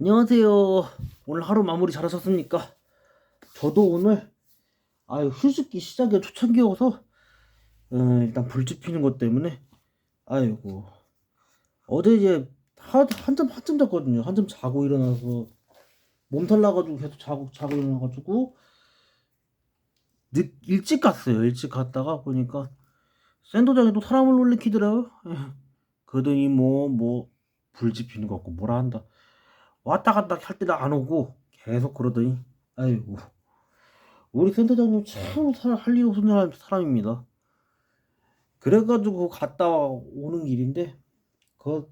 안녕하세요. 오늘 하루 마무리 잘하셨습니까? 저도 오늘 아유 휴식기 시작에 초창기여서 어, 일단 불집 피는 것 때문에 아이고 어제 이제 한, 한참 한참 잤거든요. 한참 자고 일어나서 몸살 나가지고 계속 자고 자고 일어나가지고 늦 일찍 갔어요. 일찍 갔다가 보니까 또 사람을 놀래키더라고요. 그러더니 뭐뭐 불집 피는 것 같고 뭐라 한다. 왔다 갔다 할 때도 안 오고 계속 그러더니 아이고. 우리 센터장님 참 할 일 없는 사람, 사람입니다. 그래가지고 갔다 오는 길인데 그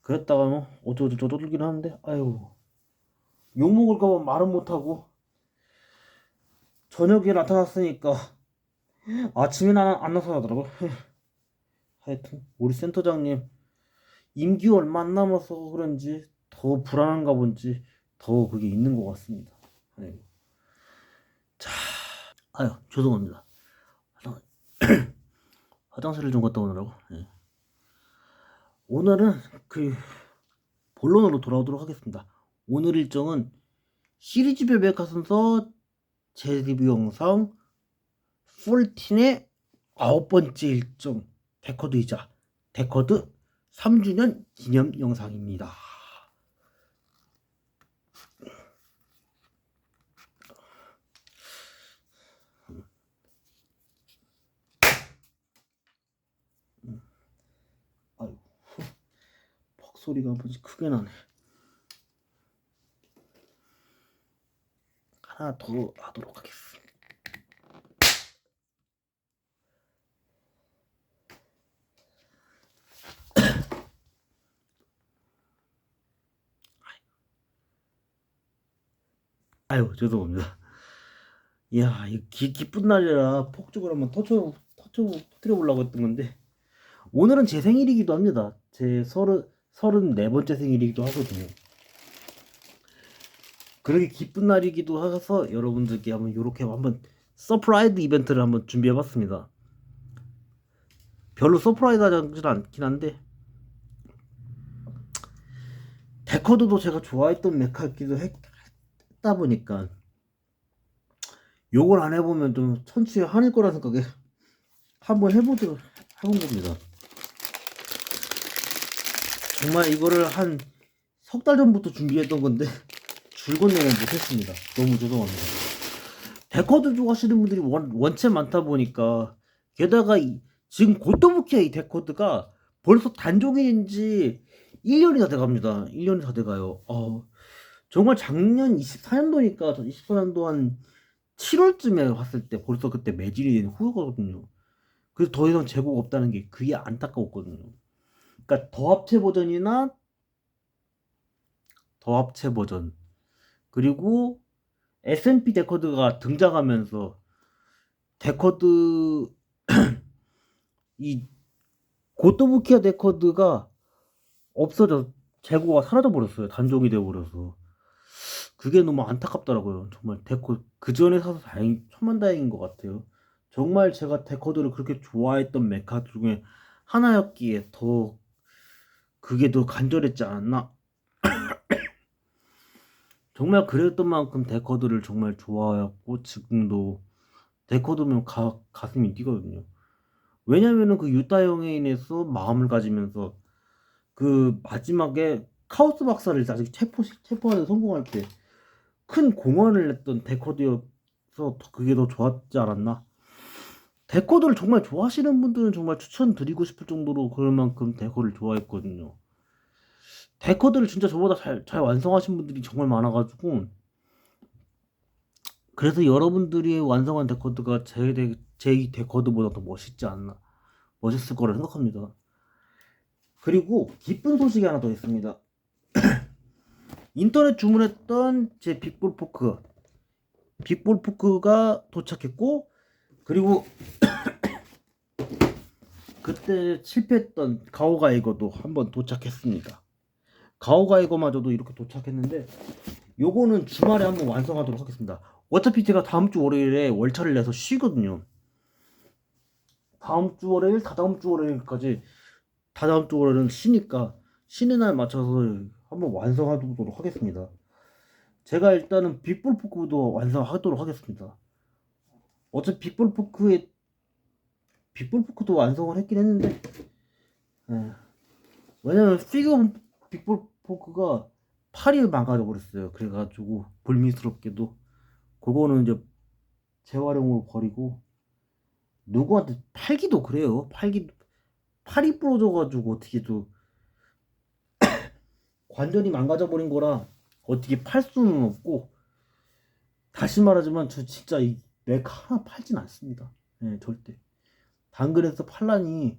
그랬다가 뭐 어쩌고저쩌고 떠들긴 하는데 아이고. 욕 먹을까봐 말은 못하고 저녁에 나타났으니까 아침에는 안, 안 나타나더라고 하여튼 우리 센터장님 임기 얼마 안 남아서 그런지 더 불안한가 본지 더 그게 있는 것 같습니다. 아이고. 자, 아유 죄송합니다. 화장- 화장실을 좀 갔다 오느라고. 예. 오늘은 그 본론으로 돌아오도록 하겠습니다. 오늘 일정은 시리즈별 백화선서 제 리뷰 영상 14의 아홉 번째 일정 데커드이자 데커드 3주년 기념 영상입니다. 아유, 퍽 소리가 한 번씩 크게 나네. 하나 더 하도록 하겠습니다. 아유, 죄송합니다. 이야, 이 기, 기쁜 날이라 폭죽을 한번 터쳐, 터쳐, 터뜨려 보려고 했던 건데, 오늘은 제 생일이기도 합니다. 제 서른, 서른 네 번째 생일이기도 하거든요. 그렇게 기쁜 날이기도 해서 여러분들께 한번 이렇게 한번 서프라이즈 이벤트를 한번 준비해봤습니다. 별로 서프라이즈 하지 않긴 한데 데커드도 제가 좋아했던 메카이기도 했, 다 보니까 요걸 안 해보면 좀 천추에 한일 거라 생각에 한번 해보도록 해본 겁니다. 정말 이거를 한 석 달 전부터 준비했던 건데 줄곧 내면 못했습니다. 너무 죄송합니다. 데커드 좋아하시는 분들이 원, 원체 많다 보니까 게다가 이, 지금 고토부키의 이 데커드가 벌써 단종인지 1년이 다 돼갑니다. 1년이 다 돼가요. 어, 정말 작년 24년도니까 24년도 한 7월쯤에 왔을 때 벌써 그때 매질이 된 후였거든요. 그래서 더 이상 재고가 없다는 게 그게 안타까웠거든요. 그러니까 더 합체 버전이나 더 합체 버전 그리고 S&P 데코드가 등장하면서 데코드 이 고토부키아 데코드가 없어져 재고가 사라져 버렸어요. 단종이 되어 버려서 그게 너무 안타깝더라고요. 정말 데코 그 전에 사서 다행 천만다행인 것 같아요. 정말 제가 데코드를 그렇게 좋아했던 메카 중에 하나였기에 더 그게 더 간절했지 않았나? 정말 그랬던 만큼 데코드를 정말 좋아했고 지금도 데코드면 가, 가슴이 뛰거든요. 왜냐면은 그 유타 인해서 마음을 가지면서 그 마지막에 카오스 박사를 아직 체포 체포하는 성공할 때 큰 공헌을 했던 데코드여서 더 그게 더 좋았지 않았나? 데코드를 정말 좋아하시는 분들은 정말 추천드리고 싶을 정도로 그럴 만큼 데코를 좋아했거든요. 데코드를 진짜 저보다 잘, 잘 완성하신 분들이 정말 많아가지고 그래서 여러분들이 완성한 데코드가 제, 데- 제 데코드보다 더 멋있지 않나 멋있을 거라 생각합니다. 그리고 기쁜 소식이 하나 더 있습니다. 인터넷 주문했던 제 빅볼 포크 빅볼 포크가 도착했고 그리고 그때 실패했던 가오가이거도 한번 도착했습니다. 가오가이거마저도 이렇게 도착했는데 요거는 주말에 한번 완성하도록 하겠습니다. 어차피 제가 다음 주 월요일에 월차를 내서 쉬거든요. 다음 주 월요일, 다다음 주 월요일까지 다다음 주 월요일은 쉬니까 쉬는 날 맞춰서 한번 완성하도록 하겠습니다. 제가 일단은 빅볼 포크도 완성하도록 하겠습니다. 어차피 빅볼 포크에 빅볼 포크도 완성을 했긴 했는데 예. 왜냐면 피겨 빅볼 포크가 팔이 망가져 버렸어요. 그래가지고 불미스럽게도 그거는 이제 재활용으로 버리고 누구한테 팔기도 그래요. 팔기 팔이 부러져가지고 어떻게 또 관절이 망가져 버린 거라 어떻게 팔 수는 없고 다시 말하지만 저 진짜 이 맥 하나 팔진 않습니다. 예, 절대. 당근에서 팔라니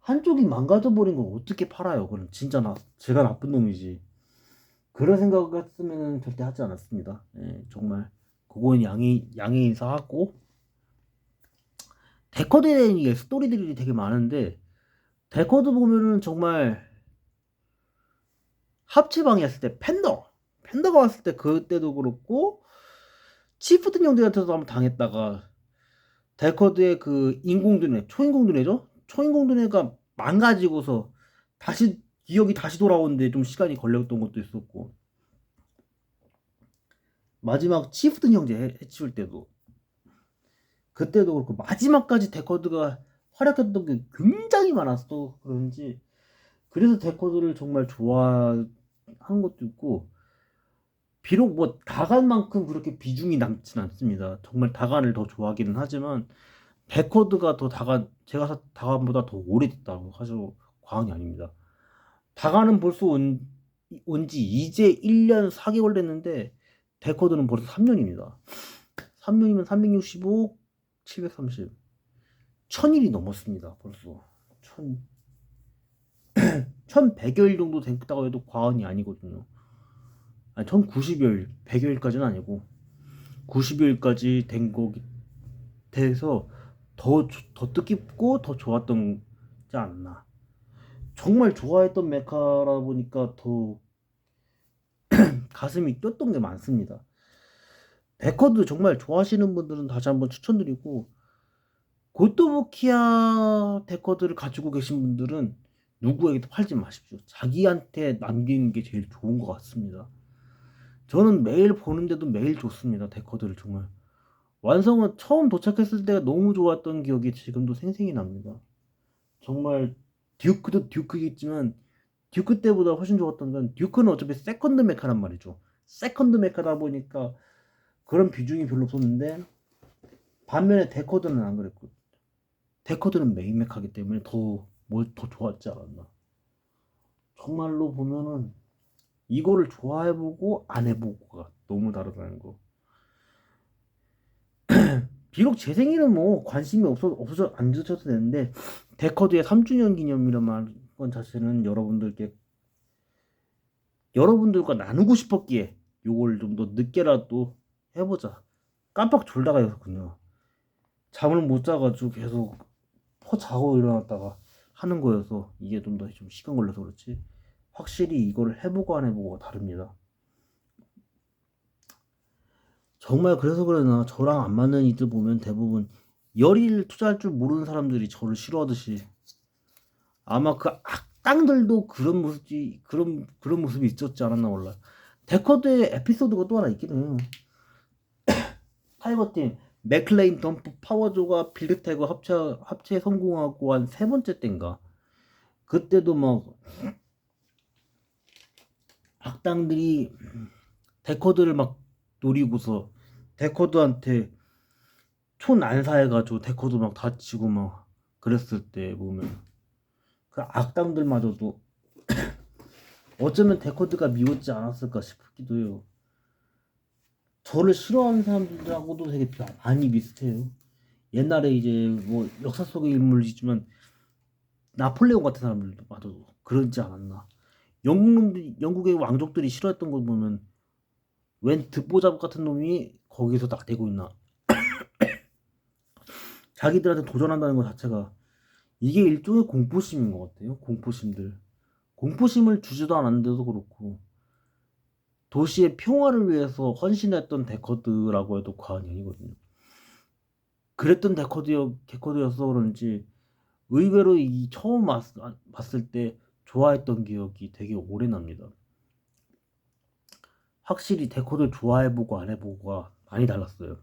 한쪽이 망가져 버린 걸 어떻게 팔아요? 그럼 진짜 나 제가 나쁜 놈이지. 그런 생각을 했으면 절대 하지 않았습니다. 예, 정말 그건 양해 양해 인사하고 데커드에 이게 스토리들이 되게 많은데 데커드 보면은 정말 합체방이 했을 때 팬더 팬더가 왔을 때 그때도 그렇고 치프튼 형들한테도 한번 당했다가 데커드의 그 인공두뇌 초인공두뇌죠? 초인공두뇌가 망가지고서 다시 기억이 다시 돌아오는데 좀 시간이 걸렸던 것도 있었고. 마지막 치프튼 형제 해- 해치울 때도. 그때도 그렇고 마지막까지 데커드가 활약했던 게 굉장히 많았어 그런지. 그래서 데커드를 정말 좋아하는 것도 있고 비록 뭐 다간만큼 그렇게 비중이 남진 않습니다. 정말 다간을 더 좋아하기는 하지만 데커드가 더 다간 제가 사- 다간보다 더 오래됐다고 하셔도 과언이 아닙니다. 다간은 벌써 온, 온지 이제 1년 4개월 됐는데 데커드는 벌써 3년입니다. 3년이면 365 730 1000일이 넘었습니다 벌써. 1000 1100여일 정도 됐다고 해도 과언이 아니거든요 아니 1090여일 100여일까지는 아니고 90여일까지 된 거기 돼서 더, 조- 더 뜻깊고 더 좋았던 지 않나 정말 좋아했던 메카라 보니까 더 가슴이 뛰었던 게 많습니다 데커드 정말 좋아하시는 분들은 다시 한번 추천드리고 고토부키아 데커드를 가지고 계신 분들은 누구에게도 팔지 마십시오. 자기한테 남기는 게 제일 좋은 것 같습니다. 저는 매일 보는데도 매일 좋습니다. 데커드를 정말. 완성은 처음 도착했을 때가 너무 좋았던 기억이 지금도 생생히 납니다. 정말 듀크도 듀크겠지만 듀크 때보다 훨씬 좋았던 건 듀크는 어차피 세컨드 메카란 말이죠. 세컨드 메카다 보니까 그런 비중이 별로 없었는데 반면에 데커드는 안 그랬고 데커드는 메인 메카기 때문에 더 뭘 더 좋았지 않았나. 정말로 보면은 이거를 좋아해보고 안 해보고가 너무 다르다는 거. 비록 제 생일은 뭐 관심이 없어 없어 안 주셔도 되는데 데커드의 3주년 기념이란 말건 자체는 여러분들께 여러분들과 나누고 싶었기에 요걸 좀 더 늦게라도 해보자. 깜빡 졸다가 였거든요. 잠을 못 자가지고 계속 퍼 자고 일어났다가 하는 거여서 이게 좀 더좀 시간 걸려서 그렇지. 확실히 이거를 해보고 안 해보고가 다릅니다. 정말 그래서 그러나 저랑 안 맞는 이들 보면 대부분 열의를 투자할 줄 모르는 사람들이 저를 싫어하듯이 아마 그 악당들도 그런 모습이 그런 그런 모습이 있었지 않았나 몰라. 데커드의 에피소드가 또 하나 있긴 해요. 타이거팀 맥클레인 덤프 파워조가 빌드태그 합체 합체 성공하고 한 세 번째 때인가 그때도 막 악당들이 데커드를 막 노리고서 데커드한테 촌 안사해가지고 데커드 막 다치고 막 그랬을 때 보면 그 악당들마저도 어쩌면 데커드가 미웠지 않았을까 싶기도 해요. 저를 싫어하는 사람들하고도 되게 비- 많이 비슷해요. 옛날에 이제 뭐 역사 속의 인물이지만 나폴레옹 같은 사람들도 마저 그러지 않았나. 영국 놈들, 영국의 왕족들이 싫어했던 걸 보면 웬 듣보잡 같은 놈이 거기서 나대고 있나. 자기들한테 도전한다는 것 자체가 이게 일종의 공포심인 것 같아요. 공포심들. 공포심을 주지도 않았는데도 그렇고 도시의 평화를 위해서 헌신했던 데커드라고 해도 과언이 아니거든요. 그랬던 데커드여, 데커드여서 그런지 의외로 이 처음 봤, 봤을 때 좋아했던 기억이 되게 오래 납니다. 확실히 데코들 좋아해보고 안 해보고가 많이 달랐어요.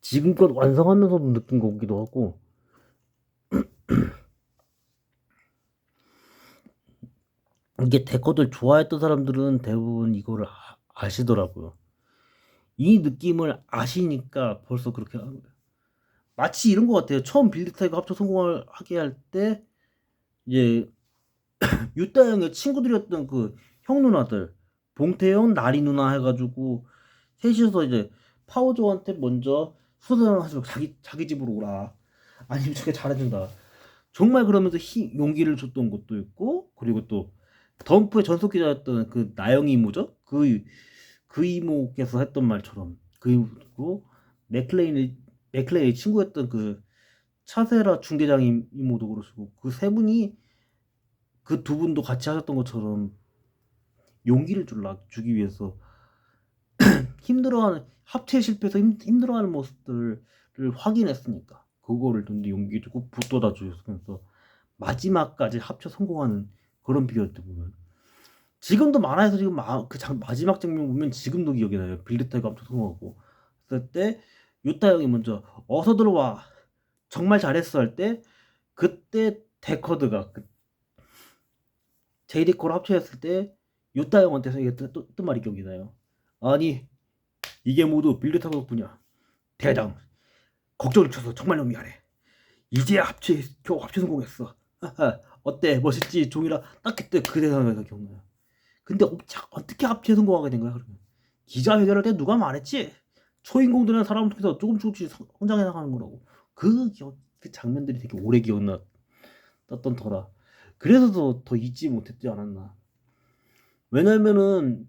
지금껏 완성하면서도 느낀 거기도 하고 이게 데코들 좋아했던 사람들은 대부분 이거를 아- 아시더라고요. 이 느낌을 아시니까 벌써 그렇게 하는 거예요. 마치 이런 것 같아요. 처음 빌드 타이거 합쳐 성공을 하게 할 때 이제 유따 형의 친구들이었던 그 형 누나들 봉태형 나리 누나 해가지고 셋이서 이제 파워조한테 먼저 수선을 하시고 자기 자기 집으로 오라. 아니면 저게 잘해준다. 정말 그러면서 힘 용기를 줬던 것도 있고 그리고 또 덤프의 전속 기자였던 그 나영이 이모죠? 그그 이모께서 했던 말처럼 그리고 맥클레인의 맥클레인의 친구였던 그 차세라 중대장 이- 이모도 그러시고 그 세 분이 그 두 분도 같이 하셨던 것처럼 용기를 줄라 주기 위해서 힘들어하는 합체 실패해서 힘, 힘들어하는 모습들을 확인했으니까 그거를 근데 용기 주고 붙돋아 주면서 마지막까지 합체 성공하는 그런 비결들 보면 지금도 만화에서 지금 마, 그 장, 마지막 장면 보면 지금도 기억이 나요. 빌드타이가 합체 성공하고. 그럴 때 유타 형이 먼저 어서 들어와 정말 잘했어 할 때 그때 데커드가 그 제이디코를 합체했을 때 유타 형한테서 이게 또, 또 말이 기억이 나요. 아니 이게 모두 빌드타고 덕분이야. 대장 걱정을 쳐서 정말로 미안해 이제야 합체 겨우 합체 성공했어. 어때? 멋있지? 종이라 딱 그때 그 대사가 기억나요. 근데 어, 자, 어떻게 합체 성공하게 된 거야 그러면? 기자회견할 때 누가 말했지? 초인공들이라는 사람을 통해서 조금 조금씩 성- 성장해 나가는 거라고 그 그 장면들이 되게 오래 기억났던 터라. 그래서 더, 더 잊지 못했지 않았나. 왜냐면은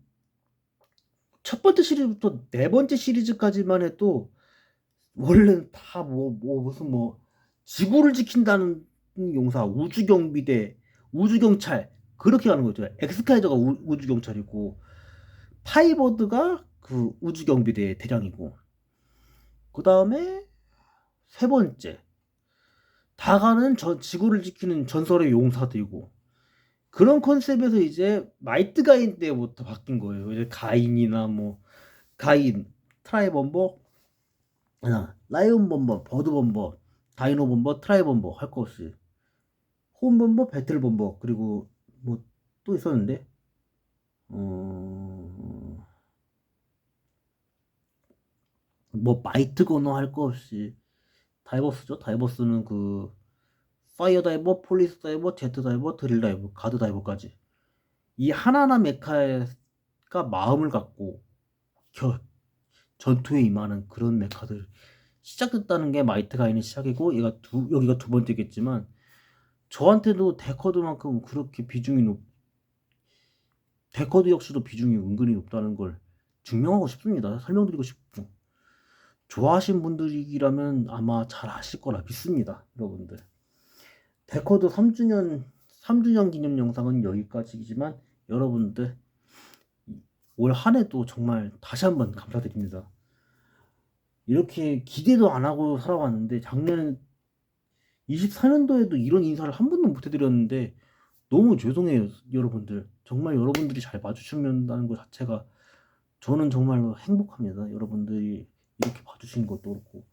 첫 번째 시리즈부터 네 번째 시리즈까지만 해도 원래는 다 뭐 뭐 무슨 뭐 지구를 지킨다는 용사 우주경비대 우주경찰 그렇게 가는 거죠. 엑스카이저가 우, 우주경찰이고 파이버드가 그 우주경비대 대장이고. 그 다음에 세 번째. 다가는 저 지구를 지키는 전설의 용사들이고. 그런 컨셉에서 이제 마이트 가인 때부터 바뀐 거예요. 이제 가인이나 뭐 가인, 트라이 범버, 아, 라이온 범버, 버드 범버, 다이노 범버, 트라이 범버 할 거 없이. 홈 범버, 배틀 범버 그리고 뭐 또 있었는데? 어... 뭐 마이트 거너 할 거 없이 다이버스죠. 다이버스는 그 파이어 다이버, 폴리스 다이버, 제트 다이버, 드릴 다이버, 가드 다이버까지 이 하나하나 메카가 마음을 갖고 겨, 전투에 임하는 그런 메카들 시작됐다는 게 마이트 가인의 시작이고 얘가 두 여기가 두 번째겠지만 저한테도 데커드만큼 그렇게 비중이 높 데커드 역시도 비중이 은근히 높다는 걸 증명하고 싶습니다. 설명드리고 싶고 좋아하신 분들이라면 아마 잘 아실 거라 믿습니다, 여러분들. 데커드 3주년 3주년 기념 영상은 여기까지이지만 여러분들 올 한 해도 정말 다시 한번 감사드립니다. 이렇게 기대도 안 하고 살아왔는데 작년 24년도에도 이런 인사를 한 번도 못 해드렸는데 너무 죄송해요 여러분들 정말 여러분들이 잘 봐주신다는 것 자체가 저는 정말로 행복합니다 여러분들이 이렇게 봐주신 것도 그렇고.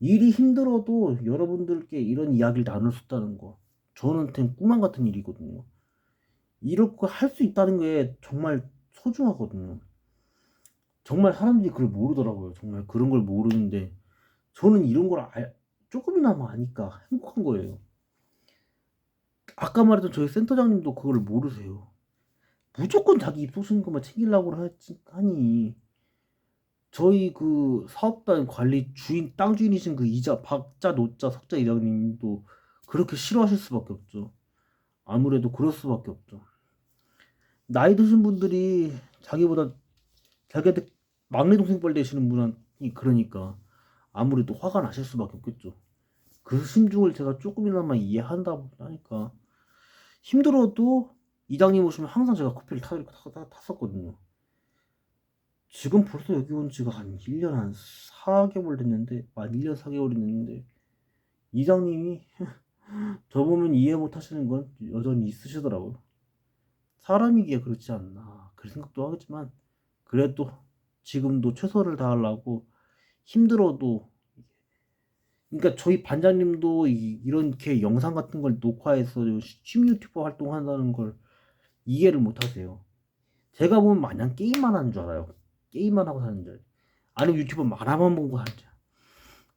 일이 힘들어도 여러분들께 이런 이야기를 나눌 수 있다는 거 저한테는 꿈만 같은 일이거든요. 이렇게 할 수 있다는 게 정말 소중하거든요. 정말 사람들이 그걸 모르더라고요. 정말 그런 걸 모르는데 저는 이런 걸 알, 조금이나마 아니까 행복한 거예요. 아까 말했던 저희 센터장님도 그걸 모르세요. 무조건 자기 입속 쓰는 것만 챙기려고 하니 저희 그 사업단 관리 주인 땅 주인이신 그 이자 박자 노자 석자 이장님도 그렇게 싫어하실 수밖에 없죠. 아무래도 그럴 수밖에 없죠. 나이 드신 분들이 자기보다 자기한테 막내 동생뻘 되시는 분이 그러니까 아무래도 화가 나실 수밖에 없겠죠. 그 심중을 제가 조금이나마 이해한다 하니까 힘들어도 이장님 오시면 항상 제가 커피를 타, 타, 탔었거든요. 지금 벌써 여기 온 지가 한 1년 한 4개월 됐는데, 아, 1년 4개월이 됐는데, 이장님이 저 보면 이해 못 하시는 건 여전히 있으시더라고요. 사람이기에 그렇지 않나. 그런 생각도 하겠지만 그래도 지금도 최선을 다하려고 힘들어도 그러니까 저희 반장님도 이, 이렇게 영상 같은 걸 녹화해서 취미 유튜버 활동한다는 걸 이해를 못 하세요. 제가 보면 마냥 게임만 하는 줄 알아요. 게임만 하고 사는 줄. 아니면 유튜브 만화만 보고 사는 줄.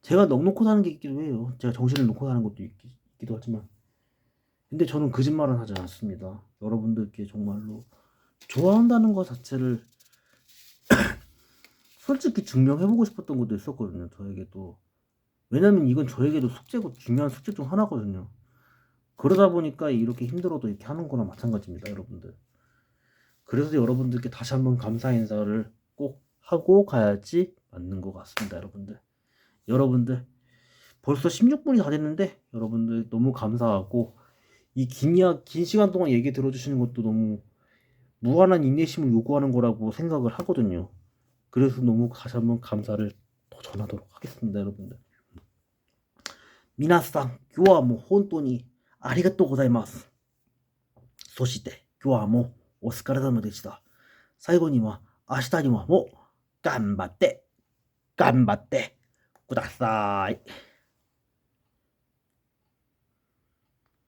제가 넉넉고 사는 게 있기도 해요. 제가 정신을 놓고 사는 것도 있, 있기도 하지만. 근데 저는 거짓말은 하지 않습니다. 여러분들께 정말로 좋아한다는 것 자체를 솔직히 증명해보고 싶었던 것도 있었거든요. 저에게도. 왜냐면 이건 저에게도 숙제고 중요한 숙제 중 하나거든요. 그러다 보니까 이렇게 힘들어도 이렇게 하는 거나 마찬가지입니다, 여러분들. 그래서 여러분들께 다시 한번 감사 인사를 꼭 하고 가야지 맞는 것 같습니다, 여러분들. 여러분들 벌써 16분이 다 됐는데 여러분들 너무 감사하고 이 긴 긴 시간 동안 얘기 들어주시는 것도 너무 무한한 인내심을 요구하는 거라고 생각을 하거든요. 그래서 너무 다시 한번 감사를 더 전하도록 하겠습니다, 여러분들. 皆さん、今日はもう本当にありがとうございます。そして、今日はもうお疲れ様でした。最後には、明日にはもう 頑張って、頑張ってください。